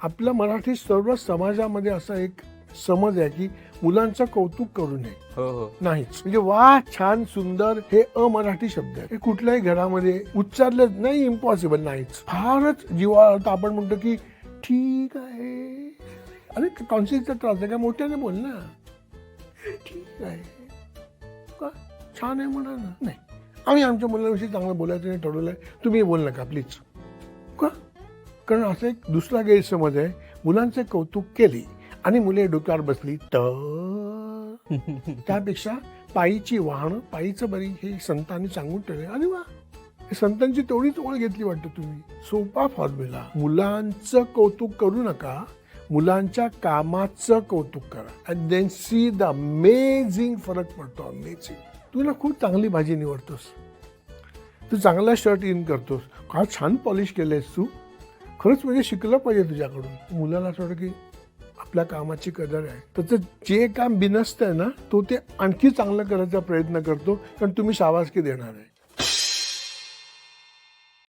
आपल्या मराठी सर्व समाजामध्ये असा एक समज आहे की मुलांचं कौतुक करू नये. हो हो. नाहीच. म्हणजे वा छान सुंदर हे अमराठी शब्द आहे. हे कुठल्याही घरामध्ये उच्चारले नाही इम्पॉसिबल नाहीच. फारच जीवाला आपण म्हणतो की ठीक आहे. अरे कॉन्सिलचा त्रास आहे का? मोठ्याने बोल ना. ठीक आहे. का? छान आहे म्हणा ना नाही. आम्ही आमच्या मुलांविषयी चांगलं बोलायचं नाही ठरवलंय. तुम्ही बोल नका प्लीज का? कारण असं एक दुसरा गैरसमज आहे. मुलांचे कौतुक केले आणि मुले डोक्यावर बसली तर त्यापेक्षा पायीची वाहनं पायीचं बरी हे संतांनी सांगून ठेवले. अरे वा संतांची तेवढीच ओळ घेतली वाटतं तुम्ही. सोपा फॉर्म्युला मुलांचं कौतुक करू नका. मुलांच्या कामाचं कौतुक करा. And then see the amazing फरक पडतो. अमेझिंग तुला खूप चांगली भाजी निवडतोस. तू चांगला शर्ट इन करतोस. का छान पॉलिश केलंयस तू. खरंच म्हणजे शिकलं पाहिजे तुझ्याकडून. मुलाला असं वाटतं की आपल्या कामाची कदर आहे. त्याचं जे काम बिनसतं आहे ना तो ते आणखी चांगलं करायचा प्रयत्न करतो कारण तुम्ही शाबासकी देणार आहे.